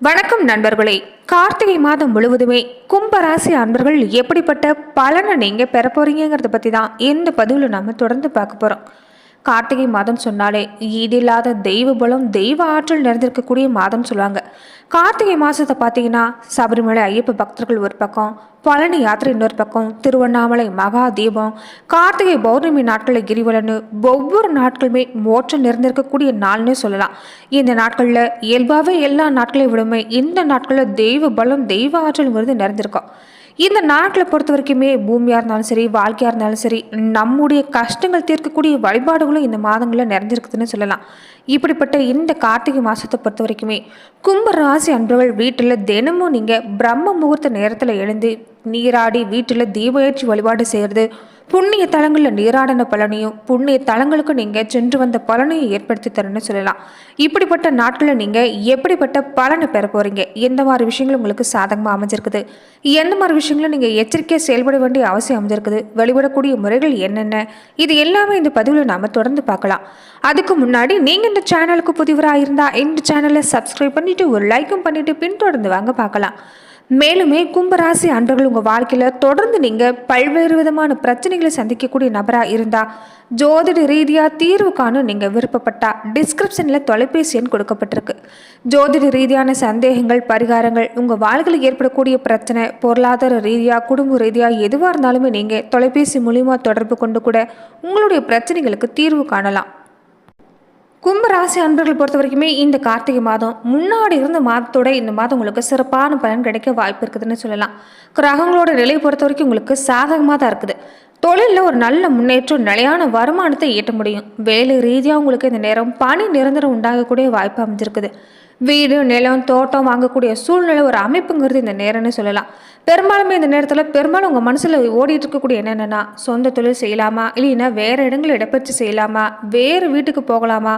வணக்கம் நண்பர்களே. கார்த்திகை மாதம் முழுவதுமே கும்பராசி அன்பர்கள் எப்படிப்பட்ட பலனை நீங்கள் பெற போறீங்கிறத பற்றி தான் இந்த பதிவில் நம்ம தொடர்ந்து பார்க்க போகிறோம் கார்த்திகை மாதம் சொன்னாலே ஈடில்லாத தெய்வ பலம் தெய்வ ஆற்றல் நிறைந்திருக்கக்கூடிய மாதம் சொல்லுவாங்க. கார்த்திகை மாதத்தை பார்த்தீங்கன்னா சபரிமலை ஐயப்ப பக்தர்கள் ஒரு பக்கம் பழனி யாத்திரை இன்னொரு பக்கம் திருவண்ணாமலை மகா தீபம் கார்த்திகை பௌர்ணமி நாட்களில் கிரிவலன்னு ஒவ்வொரு நாட்களுமே மோற்றம் நிறைந்திருக்கக்கூடிய நாள்னு சொல்லலாம். இந்த நாட்களில் இயல்பாகவே எல்லா நாட்களையும் விடுமே இந்த நாட்களில் தெய்வ பலம் தெய்வ ஆற்றல்ங்கிறது நிறைந்திருக்கும். இந்த நாட்களை பொறுத்த வரைக்குமே பூமியாக இருந்தாலும் சரி வாழ்க்கையாக இருந்தாலும் சரி நம்முடைய கஷ்டங்கள் தீர்க்கக்கூடிய வழிபாடுகளும் இந்த மாதங்களில் நிறைஞ்சிருக்குதுன்னு சொல்லலாம். இப்படிப்பட்ட இந்த கார்த்திகை மாதத்தை பொறுத்த வரைக்குமே கும்ப ராசி அன்பர்கள் வீட்டில் தினமும் நீங்கள் பிரம்ம முகூர்த்த நேரத்தில் எழுந்து நீராடி வீட்டில் தீப ஏற்றி வழிபாடு செய்கிறது புண்ணிய தலங்களில் நீராடின பலனையும் புண்ணிய தலங்களுக்கு நீங்கள் சென்று வந்த பலனையும் ஏற்படுத்தி தரணும்னு சொல்லலாம். இப்படிப்பட்ட நாட்களில் நீங்கள் எப்படிப்பட்ட பலனை பெற போகிறீங்க எந்த மாதிரி விஷயங்கள் உங்களுக்கு சாதகமாக அமைஞ்சிருக்குது? எந்த மாதிரி விஷயங்களும் நீங்கள் எச்சரிக்கையாக செயல்பட வேண்டிய அவசியம் அமைஞ்சிருக்குது? வழிபடக்கூடிய முறைகள் என்னென்ன? இது எல்லாமே இந்த பதிவில் நாம் தொடர்ந்து பார்க்கலாம். அதுக்கு முன்னாடி நீங்கள் இந்த சேனலுக்கு புதிவராக இருந்தால் இந்த சேனலை சப்ஸ்கிரைப் பண்ணிவிட்டு ஒரு லைக்கும் பண்ணிவிட்டு பின்தொடர்ந்து வாங்க பார்க்கலாம். மேலுமே கும்பராசி அன்பர்கள் உங்கள் வாழ்க்கையில் தொடர்ந்து நீங்கள் பல்வேறு விதமான பிரச்சனைகளை சந்திக்கக்கூடிய நபராக இருந்தால் ஜோதிட ரீதியாக தீர்வு காணும் நீங்கள் விருப்பப்பட்டா டிஸ்கிரிப்ஷனில் தொலைபேசி எண் கொடுக்கப்பட்டிருக்கு. ஜோதிட ரீதியான சந்தேகங்கள் பரிகாரங்கள் உங்கள் வாழ்க்கையில் ஏற்படக்கூடிய பிரச்சனை பொருளாதார ரீதியாக குடும்ப ரீதியாக எதுவாக இருந்தாலுமே நீங்கள் தொலைபேசி மூலிமா தொடர்பு கொண்டு கூட உங்களுடைய பிரச்சனைகளுக்கு தீர்வு காணலாம். கும்பராசி அன்பர்கள் பொறுத்த வரைக்குமே இந்த கார்த்திகை மாதம் முன்னாடி இருந்த மாதத்தோட இந்த மாதம் உங்களுக்கு சிறப்பான பலன் கிடைக்க வாய்ப்பு இருக்குதுன்னு சொல்லலாம். கிரகங்களோட நிலையை பொறுத்த வரைக்கும் உங்களுக்கு சாதகமாக தான் இருக்குது. தொழிலில் ஒரு நல்ல முன்னேற்றம் நிலையான வருமானத்தை ஈட்ட முடியும். வேலை ரீதியாக உங்களுக்கு இந்த நேரம் பணி நிரந்தரம் உண்டாகக்கூடிய வாய்ப்பு அமைஞ்சிருக்குது. வீடு நிலம் தோட்டம் வாங்கக்கூடிய சூழ்நிலை ஒரு அமைப்புங்கிறது இந்த நேரம்னு சொல்லலாம். பெரும்பாலுமே இந்த நேரத்தில் பெரும்பாலும் உங்கள் மனசில் ஓடிட்டு இருக்கக்கூடிய என்னென்னா சொந்த தொழில் செய்யலாமா? இல்லைன்னா வேறு இடங்களில் இடப்பெற்று செய்யலாமா? வேறு வீட்டுக்கு போகலாமா?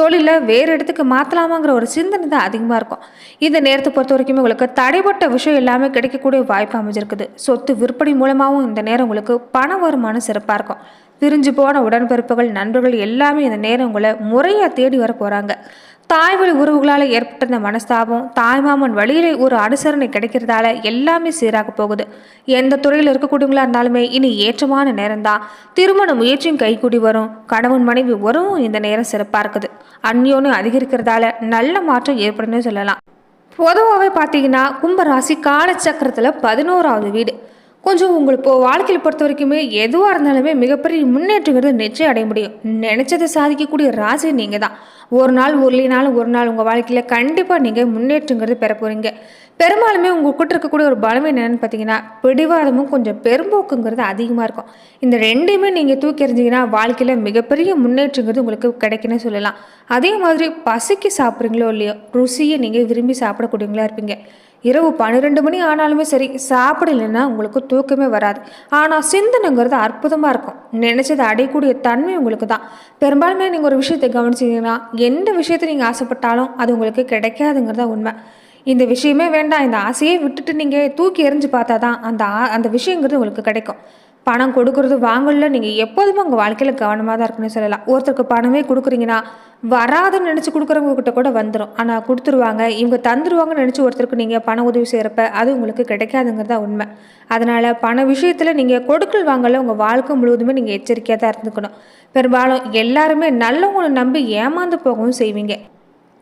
தொழிலை வேறு இடத்துக்கு மாற்றலாமாங்கிற ஒரு சிந்தனை தான் அதிகமாக இருக்கும். இந்த நேரத்தை பொறுத்த வரைக்குமே உங்களுக்கு தடைப்பட்ட விஷயம் எல்லாமே கிடைக்கக்கூடிய வாய்ப்பு அமைஞ்சிருக்குது. சொத்து விற்பனை மூலமாகவும் இந்த நேரம் உங்களுக்கு பண வருமானம் சிறப்பாக இருக்கும். பிரிஞ்சு போன உடன்பிறப்புகள் நண்பர்கள் எல்லாமே இந்த நேரம் உங்களை முறையாக தேடி வர போகிறாங்க தாய் வழி உறவுகளால் ஏற்பட்ட இந்த மனஸ்தாபம் தாய்மாமன் வழியிலே ஒரு அனுசரணை கிடைக்கிறதால எல்லாமே சீராக போகுது. எந்த துறையில் இருக்கக்கூடியவங்களா இருந்தாலுமே இனி ஏற்றமான நேரம்தான். திருமண முயற்சியும் கைகூடி வரும். கணவன் மனைவி உறவும் இந்த நேரம் சிறப்பாக இருக்குது. அந்யோன்னு அதிகரிக்கிறதால நல்ல மாற்றம் ஏற்படும்னு சொல்லலாம். பொதுவாகவே பார்த்தீங்கன்னா கும்பராசி காலச்சக்கரத்தில் பதினோராவது வீடு. கொஞ்சம் உங்களுக்கு இப்போ வாழ்க்கையில் பொறுத்த வரைக்குமே எதுவாக இருந்தாலுமே மிகப்பெரிய முன்னேற்றங்கிறது நிச்சயம் அடைய முடியும். நினைச்சதை சாதிக்கக்கூடிய ராசி நீங்கள் தான். ஒரு நாள் ஊர்லினாலும் ஒரு நாள் உங்கள் வாழ்க்கையில் கண்டிப்பாக நீங்கள் முன்னேற்றங்கிறது பெற போகிறீங்க பெரும்பாலுமே உங்கள் கூட்ட இருக்கக்கூடிய ஒரு பலமே என்னென்னு பார்த்தீங்கன்னா பிடிவாதமும் கொஞ்சம் பெரும்போக்குங்கிறது அதிகமாக இருக்கும். இந்த ரெண்டையுமே நீங்கள் தூக்கி எறிஞ்சிங்கன்னா வாழ்க்கையில் மிகப்பெரிய முன்னேற்றங்கிறது உங்களுக்கு கிடைக்குன்னு சொல்லலாம். அதே மாதிரி பசிக்கு சாப்பிட்றீங்களோ இல்லையோ ருசியை நீங்கள் விரும்பி சாப்பிடக்கூடியவங்களா இருப்பீங்க. இரவு பன்னிரெண்டு மணி ஆனாலுமே சரி சாப்பிடலைன்னா உங்களுக்கு தூக்கமே வராது. ஆனால் சிந்தனைங்கிறது அற்புதமாக இருக்கும். நினச்சதை அடையக்கூடிய தன்மை உங்களுக்கு தான். பெரும்பாலுமே நீங்கள் ஒரு விஷயத்தை கவனிச்சிங்கன்னா எந்த விஷயத்தை நீங்கள் ஆசைப்பட்டாலும் அது உங்களுக்கு கிடைக்காதுங்கிறது உண்மை. இந்த விஷயமே வேண்டாம் இந்த ஆசையை விட்டுட்டு நீங்கள் தூக்கி எறிஞ்சு பார்த்தா தான் அந்த அந்த விஷயங்கிறது உங்களுக்கு கிடைக்கும். பணம் கொடுக்கறது வாங்கல. நீங்கள் எப்போதுமே உங்கள் வாழ்க்கையில் கவனமாக தான் இருக்குன்னு சொல்லலாம். ஒருத்தருக்கு பணமே கொடுக்குறீங்கன்னா வராதுன்னு நினச்சி கொடுக்குறவங்க கிட்ட கூட வந்துடும் ஆனால் கொடுத்துருவாங்க. இவங்க தந்துருவாங்கன்னு நினச்சி ஒருத்தருக்கு நீங்கள் பண உதவி செய்கிறப்ப அது உங்களுக்கு கிடைக்காதுங்கிறது தான் உண்மை. அதனால் பண விஷயத்தில் நீங்கள் கொடுக்கல் வாங்கல உங்கள் வாழ்க்கை முழுவதுமே நீங்கள் எச்சரிக்கையாக தான் இருந்துக்கணும். பெரும்பாலும் எல்லாருமே நல்லவங்களை நம்பி ஏமாந்து போகவும் செய்வீங்க.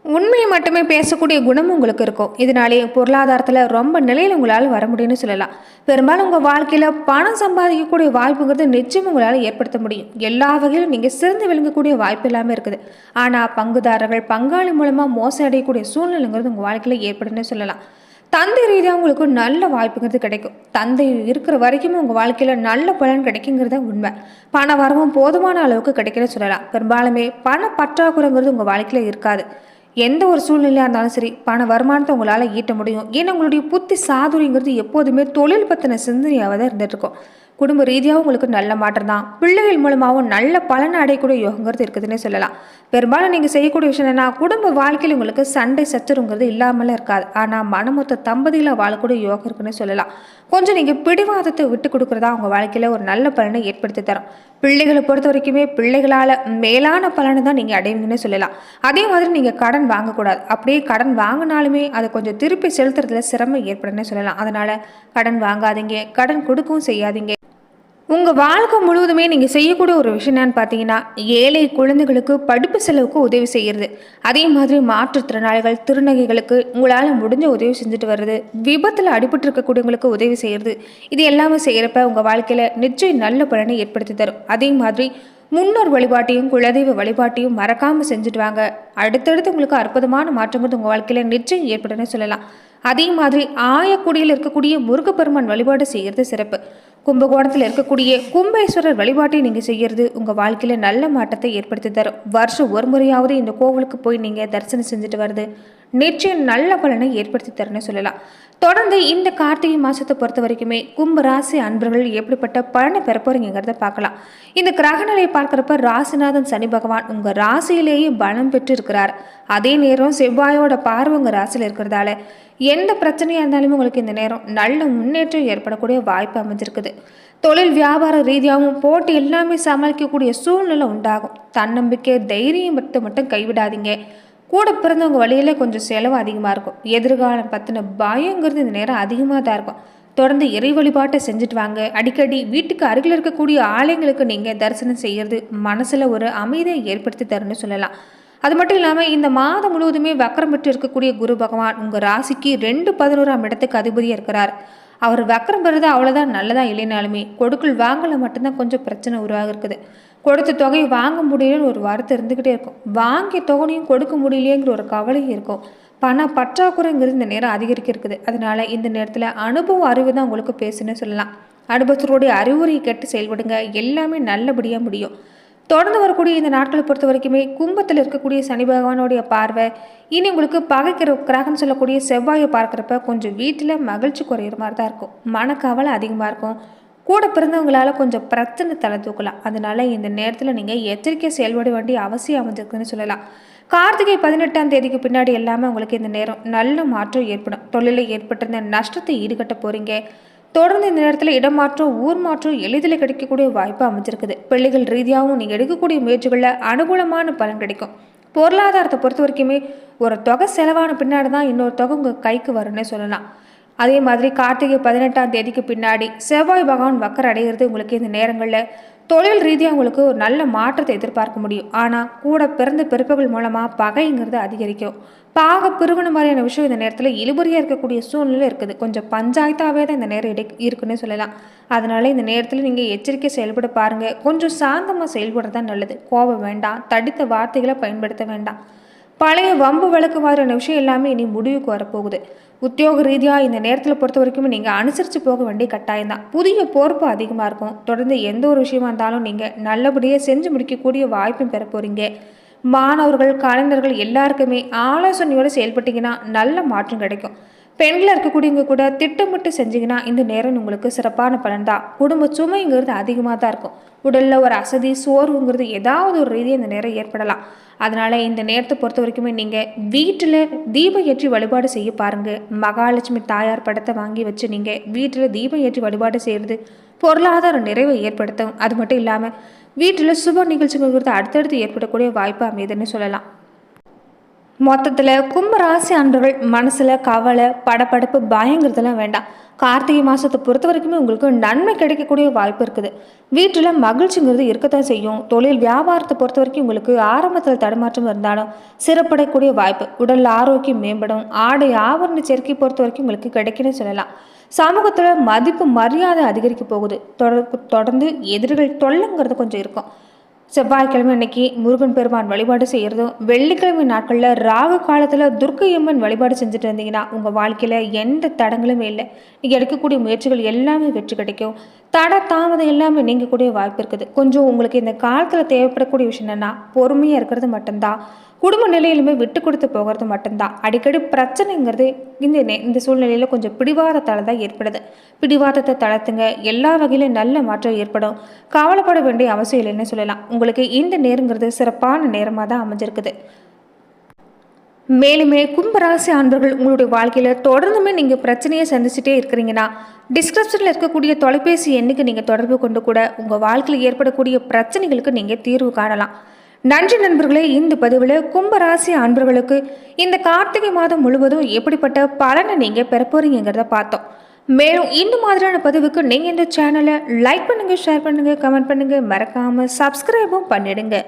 உண்மையை மட்டுமே பேசக்கூடிய குணமும் உங்களுக்கு இருக்கும். இதனாலே பொருளாதாரத்தில் ரொம்ப நிலையில் உங்களால் வர முடியும்னு சொல்லலாம். பெரும்பாலும் உங்கள் வாழ்க்கையில் பணம் சம்பாதிக்கக்கூடிய வாய்ப்புங்கிறது நிச்சயம் உங்களால் ஏற்படுத்த முடியும். எல்லா வகையிலும் நீங்கள் சிறந்து விளங்கக்கூடிய வாய்ப்பு எல்லாமே இருக்குது. ஆனால் பங்குதாரர்கள் பங்காளி மூலமாக மோசம் அடையக்கூடிய சூழ்நிலைங்கிறது உங்கள் வாழ்க்கையில் ஏற்படுன்னு சொல்லலாம். தந்தை ரீதியாக உங்களுக்கு நல்ல வாய்ப்புங்கிறது கிடைக்கும். தந்தை இருக்கிற வரைக்கும் உங்கள் வாழ்க்கையில் நல்ல பலன் கிடைக்குங்கிறது உண்மை. பண வரவும் போதுமான அளவுக்கு கிடைக்குன்னு சொல்லலாம். பெரும்பாலுமே பண பற்றாக்குறைங்கிறது உங்கள் வாழ்க்கையில் இருக்காது. எந்த ஒரு சூழ்நிலையாக இருந்தாலும் சரி பண வருமானத்தை உங்களால் ஈட்ட முடியும். ஏன்னா உங்களுடைய புத்தி சாதுரிங்கிறது எப்போதுமே தொழில் பற்றின சிந்தனையாக தான் இருந்துகிட்ருக்கோம் குடும்ப ரீதியாகவும் உங்களுக்கு நல்ல மாற்றம் தான். பிள்ளைகள் மூலமாகவும் நல்ல பலனை அடையக்கூடிய யோகங்கிறது இருக்குதுன்னே சொல்லலாம். பெரும்பாலும் நீங்கள் செய்யக்கூடிய விஷயம் என்னன்னா குடும்ப வாழ்க்கையில் உங்களுக்கு சண்டை சச்சரவுங்கிறது இல்லாமலே இருக்காது. ஆனால் மனமொத்த தம்பதியில் வாழக்கூடிய யோகம் இருக்குன்னு சொல்லலாம். கொஞ்சம் நீங்கள் பிடிவாதத்தை விட்டு கொடுக்குறதா உங்கள் வாழ்க்கையில் ஒரு நல்ல பலனை ஏற்படுத்தி தரும். பிள்ளைகளை பொறுத்த வரைக்குமே பிள்ளைகளால் மேலான பலனை தான் நீங்கள் அடைவீங்கன்னு சொல்லலாம். அதே மாதிரி நீங்கள் கடன் வாங்கக்கூடாது. அப்படியே கடன் வாங்கினாலுமே அதை கொஞ்சம் திருப்பி செலுத்துறதுல சிரமம் ஏற்படுன்னு சொல்லலாம். அதனால் கடன் வாங்காதீங்க கடன் கொடுக்கவும் செய்யாதீங்க. உங்கள் வாழ்க்கை முழுவதுமே நீங்கள் செய்யக்கூடிய ஒரு விஷயம் என்னன்னு பார்த்தீங்கன்னா ஏழை குழந்தைகளுக்கு படிப்பு செலவுக்கு உதவி செய்கிறது அதே மாதிரி மாற்றுத்திறனாளிகள் திருநகைகளுக்கு உங்களால் முடிஞ்ச உதவி செஞ்சுட்டு வர்றது விபத்தில் அடிபட்டு இருக்கக்கூடியவங்களுக்கு உதவி செய்கிறது இது எல்லாமே செய்கிறப்ப உங்கள் வாழ்க்கையில் நிச்சயம் நல்ல பலனை ஏற்படுத்தி தரும். அதே மாதிரி முன்னோர் வழிபாட்டையும் குலதெய்வ வழிபாட்டையும் மறக்காமல் செஞ்சுட்டு வாங்க. அடுத்தடுத்து உங்களுக்கு அற்புதமான மாற்றம் வந்து உங்கள் வாழ்க்கையில் நிச்சயம் ஏற்படுன்னு சொல்லலாம். அதே மாதிரி ஆயக்குடியில் இருக்கக்கூடிய முருகப்பெருமான் வழிபாடு செய்கிறது சிறப்பு. கும்பகோணத்தில் இருக்கக்கூடிய கும்பேஸ்வரர் வழிபாட்டை நீங்கள் செய்கிறது உங்கள் வாழ்க்கையில் நல்ல மாற்றத்தை ஏற்படுத்தி தரும். வருஷம் ஒரு முறையாவது இந்த கோவிலுக்கு போய் நீங்கள் தரிசனம் செஞ்சுட்டு வருது நிச்சயம் நல்ல பலனை ஏற்படுத்தி தரேன்னு சொல்லலாம். தொடர்ந்து இந்த கார்த்திகை மாதத்தை பொறுத்த வரைக்குமே கும்ப ராசி அன்பர்கள் எப்படிப்பட்ட பலனை பெற போறீங்கிறத பார்க்கலாம். இந்த கிரகநிலையை பார்க்குறப்ப ராசிநாதன் சனி பகவான் உங்கள் ராசியிலேயே பலம் பெற்று இருக்கிறார் அதே நேரம் செவ்வாயோட பார்வை உங்கள் ராசியில் இருக்கிறதால எந்த பிரச்சனையாக இருந்தாலுமே உங்களுக்கு இந்த நேரம் நல்ல முன்னேற்றம் ஏற்படக்கூடிய வாய்ப்பு அமைஞ்சிருக்குது. தொழில் வியாபார ரீதியாகவும் போட்டு எல்லாமே சமாளிக்கக்கூடிய சூழ்நிலை உண்டாகும். தன்னம்பிக்கை தைரியம் மட்டும் மட்டும் கைவிடாதீங்க. கூட பிறந்தவங்க வழியில் கொஞ்சம் செலவு அதிகமாக இருக்கும். எதிர்காலம் பற்றின பயங்கிறது இந்த நேரம் அதிகமாக தான் இருக்கும். தொடர்ந்து இறை வழிபாட்டை செஞ்சுட்டு வாங்க. அடிக்கடி வீட்டுக்கு அருகில் இருக்கக்கூடிய ஆலயங்களுக்கு நீங்கள் தரிசனம் செய்கிறது மனசில் ஒரு அமைதியை ஏற்படுத்தி தருன்னு சொல்லலாம். அது மட்டும் இல்லாமல் இந்த மாதம் முழுவதுமே வக்கரம் பெற்று இருக்கக்கூடிய குரு பகவான் உங்கள் ராசிக்கு ரெண்டு பதினோராம் இடத்துக்கு அதிபதியாக இருக்கிறார். அவர் வக்கரம் பெறுறது அவ்வளோதான் நல்லதாக இல்லைனாலுமே கொடுக்கல் வாங்கல மட்டும்தான் கொஞ்சம் பிரச்சனை உருவாக இருக்குது. கொடுத்த தொகையை வாங்க முடியலன்னு ஒரு வார்த்தை இருந்துக்கிட்டே இருக்கும். வாங்கிய தொகையும் கொடுக்க முடியலையேங்கிற ஒரு கவலையும் இருக்கும். பண பற்றாக்குறைங்கிறது இந்த நேரம் அதிகரிக்க இருக்குது அதனால இந்த நேரத்தில் அனுபவம் அறிவு தான் உங்களுக்கு பேசுன்னு சொல்லலாம். அனுபவத்தோடைய அறிவுரையை கேட்டு செயல்படுங்க. எல்லாமே நல்லபடியாக முடியும். தொடர்ந்து வரக்கூடிய இந்த நாட்களை பொறுத்த வரைக்குமே கும்பத்தில் இருக்கக்கூடிய சனி பகவானுடைய பார்வை இனி உங்களுக்கு பகைக்கிற கிரகம்னு சொல்லக்கூடிய செவ்வாயை பார்க்குறப்ப கொஞ்சம் வீட்டில் மகிழ்ச்சி குறையிற மாதிரி தான் இருக்கும். மனக்கவலை அதிகமாக இருக்கும். கூட பிறந்தவங்களால கொஞ்சம் பிரச்சனை தலை தூக்கலாம். அதனால இந்த நேரத்தில் நீங்கள் எச்சரிக்கை செயல்பட வேண்டிய அவசியம் அமைஞ்சிருக்குன்னு சொல்லலாம். கார்த்திகை பதினெட்டாம் தேதிக்கு பின்னாடி எல்லாமே உங்களுக்கு இந்த நேரம் நல்ல மாற்றம் ஏற்படும். தொழிலில் ஏற்பட்டிருந்த நஷ்டத்தை ஈடுகட்ட போகிறீங்க தொடர்ந்து இந்த நேரத்தில் இடமாற்றம் ஊர் மாற்றம் எளிதில் கிடைக்கக்கூடிய வாய்ப்பு அமைஞ்சிருக்குது. பிள்ளைகள் ரீதியாகவும் நீங்கள் எடுக்கக்கூடிய முயற்சிகளில் அனுகூலமான பலன் கிடைக்கும். பொருளாதாரத்தை பொறுத்த வரைக்குமே ஒரு தொகை செலவான பின்னாடி தான் இன்னொரு தொகை உங்கள் கைக்கு வரும்னே சொல்லலாம். அதே மாதிரி கார்த்திகை பதினெட்டாம் தேதிக்கு பின்னாடி செவ்வாய் பகவான் வக்கர் அடைகிறது உங்களுக்கு இந்த நேரங்களில். தொழில் ரீதியாக உங்களுக்கு ஒரு நல்ல மாற்றத்தை எதிர்பார்க்க முடியும். ஆனால் கூட பிறந்த பிறப்புகள் மூலமாக பகைங்கிறது அதிகரிக்கும். பாக பிரிவின மாதிரியான விஷயம் இந்த நேரத்தில் இழுபறியாக இருக்கக்கூடிய சூழ்நிலை இருக்குது. கொஞ்சம் பஞ்சாயத்தாகவே தான் இந்த நேரம் இடை இருக்குன்னு சொல்லலாம். அதனால் இந்த நேரத்தில் நீங்கள் எச்சரிக்கை செயல்பட பாருங்கள் கொஞ்சம் சாந்தமாக செயல்படுறது தான் நல்லது. கோபம் வேண்டாம். தடித்த வார்த்தைகளை பயன்படுத்த வேண்டாம். பழைய வம்பு வழக்கு மாதிரியான விஷயம் எல்லாமே இனி முடிவுக்கு வரப்போகுது. உத்தியோக ரீதியாக இந்த நேரத்தில் பொறுத்த வரைக்கும் நீங்கள் அனுசரித்து போக வேண்டிய கட்டாயம் தான். புதிய பொறுப்பு அதிகமாக இருக்கும். தொடர்ந்து எந்த ஒரு விஷயமா இருந்தாலும் நீங்கள் நல்லபடியாக செஞ்சு முடிக்கக்கூடிய வாய்ப்பும் பெற போகிறீங்க மாணவர்கள் கலைஞர்கள் எல்லாருக்குமே ஆலோசனையோடு செயல்பட்டீங்கன்னா நல்ல மாற்றம் கிடைக்கும். பெண்களாக இருக்கக்கூடியவங்க கூட திட்டமிட்டு செஞ்சீங்கன்னா இந்த நேரம் உங்களுக்கு சிறப்பான பலன் தான். குடும்ப சுமைங்கிறது அதிகமாக தான் இருக்கும். உடலில் ஒரு அசதி சோர்வுங்கிறது ஏதாவது ஒரு ரீதியாக இந்த நேரம் ஏற்படலாம். அதனால் இந்த நேரத்தை பொறுத்த வரைக்குமே நீங்கள் வீட்டில் தீபம் ஏற்றி வழிபாடு செய்ய பாருங்கள் மகாலட்சுமி தாயார் படத்தை வாங்கி வச்சு நீங்கள் வீட்டில் தீபம் ஏற்றி வழிபாடு செய்கிறது பொருளாதார நிறைவை ஏற்படுத்தும். அது மட்டும் இல்லாமல் வீட்டில் சுப நிகழ்ச்சிங்கிறது அடுத்தடுத்து ஏற்படக்கூடிய வாய்ப்பு அமையுதுன்னு சொல்லலாம். மொத்தத்தில் கும்பராசி அன்பர்கள் மனசில் கவலை படப்படப்பு பயங்கிறதுலாம் வேண்டாம். கார்த்திகை மாதத்தை பொறுத்த வரைக்குமே உங்களுக்கு நன்மை கிடைக்கக்கூடிய வாய்ப்பு இருக்குது. வீட்டில் மகிழ்ச்சிங்கிறது இருக்கத்தான் செய்யும். தொழில் வியாபாரத்தை பொறுத்த வரைக்கும் உங்களுக்கு ஆரம்பத்தில் தடுமாற்றம் இருந்தாலும் சிறப்படையக்கூடிய வாய்ப்பு. உடல் ஆரோக்கியம் மேம்படும். ஆடை ஆவரண சேர்க்கை பொறுத்த வரைக்கும் உங்களுக்கு கிடைக்குன்னு சொல்லலாம். சமூகத்தில் மதிப்பு மரியாதை அதிகரிக்க போகுது. தொடர்ந்து எதிரிகள் தொல்லைங்கிறது கொஞ்சம் இருக்கும். செவ்வாய்க்கிழமை அன்னைக்கு முருகன் பெருமான் வழிபாடு செய்கிறதும் வெள்ளிக்கிழமை நாட்களில் ராகு காலத்தில் துர்க்கையம்மன் வழிபாடு செஞ்சுட்டு இருந்தீங்கன்னா உங்கள் வாழ்க்கையில் எந்த தடங்களுமே இல்லை. நீங்கள் எடுக்கக்கூடிய முயற்சிகள் எல்லாமே வெற்றி கிடைக்கும். தட தாமதம் எல்லாமே நீங்கக்கூடிய வாய்ப்பு இருக்குது. கொஞ்சம் உங்களுக்கு இந்த காலத்தில் தேவைப்படக்கூடிய விஷயம் என்னென்னா பொறுமையாக இருக்கிறது மட்டும்தான். குடும்ப நிலையிலுமே விட்டு கொடுத்து போகிறது மட்டும்தான். அடிக்கடி பிரச்சனைங்கிறது இந்த இந்த சூழ்நிலையில் கொஞ்சம் பிடிவாதத்தால் தான் ஏற்படுது. பிடிவாதத்தை தளர்த்துங்க. எல்லா வகையிலும் நல்ல மாற்றம் ஏற்படும். கவலைப்பட வேண்டிய அவசியம் இல்லைன்னு சொல்லலாம். உங்களுக்கு இந்த நேரங்கிறது சிறப்பான நேரமாக தான் அமைஞ்சிருக்குது. மேலுமே கும்பராசி ஆண்பர்கள் உங்களுடைய வாழ்க்கையில் தொடர்ந்துமே நீங்கள் பிரச்சனையை சந்திச்சுட்டே இருக்கிறீங்கன்னா டிஸ்கிரிப்ஷனில் இருக்கக்கூடிய தொலைபேசி எண்ணுக்கு நீங்கள் தொடர்பு கொண்டு கூட உங்கள் வாழ்க்கையில் ஏற்படக்கூடிய பிரச்சனைகளுக்கு நீங்கள் தீர்வு காணலாம். நன்றி நண்பர்களே இந்த பதிவில் கும்பராசி அன்பர்களுக்கு இந்த கார்த்திகை மாதம் முழுவதும் எப்படிப்பட்ட பலனை நீங்கள் பெற போறீங்கிறத பார்த்தோம். மேலும் இந்த மாதிரியான பதிவுக்கு நீங்கள் இந்த சேனலை லைக் பண்ணுங்கள் ஷேர் பண்ணுங்கள் கமெண்ட் பண்ணுங்கள் மறக்காமல் சப்ஸ்கிரைபும் பண்ணிடுங்க.